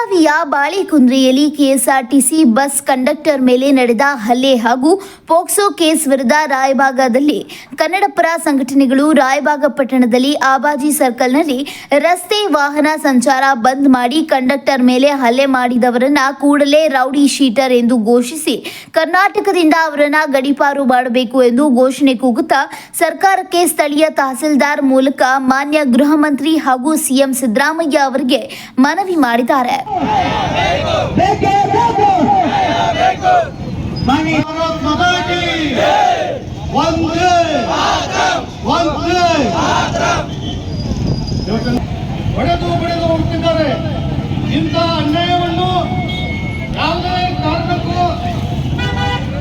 ಜಿಲ್ಲೆಯ ಬಾಳೆಕುಂದ್ರೆಯಲ್ಲಿ KSRTC bus conductor ಮೇಲೆ ನಡೆದ ಹಲ್ಲೆ ಹಾಗೂ ಪೋಕ್ಸೋ ಕೇಸ್ ವಿರುದ್ಧ ರಾಯಬಾಗದಲ್ಲಿ ಕನ್ನಡಪರ ಸಂಘಟನೆಗಳು ರಾಯಬಾಗ ಪಟ್ಟಣದಲ್ಲಿ ಆಬಾಜಿ ಸರ್ಕಲ್ನಲ್ಲಿ ರಸ್ತೆ ವಾಹನ ಸಂಚಾರ ಬಂದ್ ಮಾಡಿ ಕಂಡಕ್ಟರ್ ಮೇಲೆ ಹಲ್ಲೆ ಮಾಡಿದವರನ್ನ ಕೂಡಲೇ ರೌಡಿ ಶೀಟರ್ ಎಂದು ಘೋಷಿಸಿ ಕರ್ನಾಟಕದಿಂದ ಅವರನ್ನ ಗಡಿಪಾರು ಮಾಡಬೇಕು ಎಂದು ಘೋಷಣೆ ಕೂಗುತ್ತಾ ಸರ್ಕಾರಕ್ಕೆ ಸ್ಥಳೀಯ ತಹಸೀಲ್ದಾರ್ ಮೂಲಕ ಮಾನ್ಯ ಗೃಹ ಮಂತ್ರಿ ಹಾಗೂ ಸಿಎಂ ಸಿದ್ದರಾಮಯ್ಯ ಅವರಿಗೆ ಮನವಿ ಮಾಡಿದ್ದಾರೆ. ಹೊಡೆದು ಹೊಡೆದು ಹೋಗ್ತಿದ್ದಾರೆ. ಇಂಥ ಅನ್ಯಾಯವನ್ನು ಯಾವುದೇ ಕಾರಣಕ್ಕೂ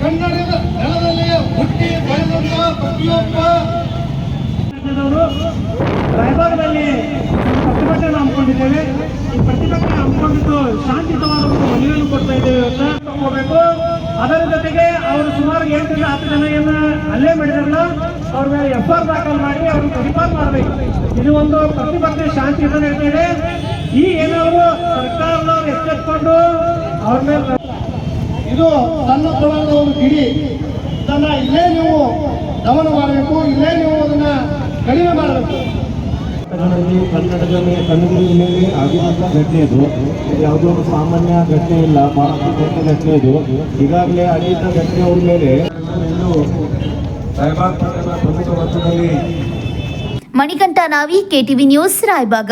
ಕನ್ನಡದ ನೆಲದಲ್ಲಿ ಹುಟ್ಟಿ ಬೆಳೆದಂತ ಪ್ರತಿಯೊಬ್ಬ ರಾಯಬಾಗದಲ್ಲಿ ಪ್ರತಿಭಟನೆ ಹಮ್ಮಿಕೊಂಡಿದ್ದೇವೆ ಈ ಪ್ರತಿಭಟನೆ ಹಮ್ಮಿಕೊಂಡಿದ್ದು ಶಾಂತಿಯುತವಾದ ಒಂದು ಮನವಿಯನ್ನು ಕೊಡ್ತಾ ಇದ್ದೇವೆ ಅಂತ ತಗೋಬೇಕು. ಅದರ ಜೊತೆಗೆ ಅವರು ಸುಮಾರು ಎಂಟರಿಂದ ಹತ್ತು ಜನ ಏನು ಅಲ್ಲೇ ಮಾಡಿದಾರಲ್ಲ, ಅವ್ರ ಮೇಲೆ ಎಫ್ ಆರ್ ದಾಖಲು ಮಾಡಿ ಅವ್ರನ್ನ ಗಡಿಪಾರು ಮಾಡಬೇಕು. ಇದು ಒಂದು ಪ್ರತಿಭಟನೆ ಶಾಂತಿಯುತ ಇದೆ. ಈ ಏನಾದ್ರು ಸರ್ಕಾರದವ್ರು ಎಚ್ಚೆತ್ಕೊಂಡು ಅವ್ರ ಮೇಲೆ ಇದು ಸಣ್ಣ ಪ್ರಮಾಣದ ಒಂದು ಗಿಡಿ. ಇದನ್ನ ಇಲ್ಲೇ ನೀವು ದಮನ ಮಾಡಬೇಕು, ಇಲ್ಲೇ ನೀವು ಅದನ್ನ ಕಡಿಮೆ ಮಾಡಬೇಕು. ಕನ್ನಡದಲ್ಲಿ ಕನ್ನಡದ ಮೇಲೆ ಕನ್ನಡದ ಮೇಲೆ ಆಗಿರುವಂಥ ಘಟನೆ ಇದು. ಯಾವುದೋ ಒಂದು ಸಾಮಾನ್ಯ ಘಟನೆ ಇಲ್ಲ ಬಹಳ ದೊಡ್ಡ ಘಟನೆ ಇದು. ಈಗಾಗಲೇ ಅನೇಕ ಘಟನೆ ಅವ್ರ ಮೇಲೆ. ರಾಯಬಾಗ್ ಪಟ್ಟಣ ಪ್ರಮುಖ ವರ್ಷದಲ್ಲಿ ಮಣಿಕಂಠ ನಾವಿ, ಕೆಟಿವಿ ನ್ಯೂಸ್ ರಾಯಬಾಗ.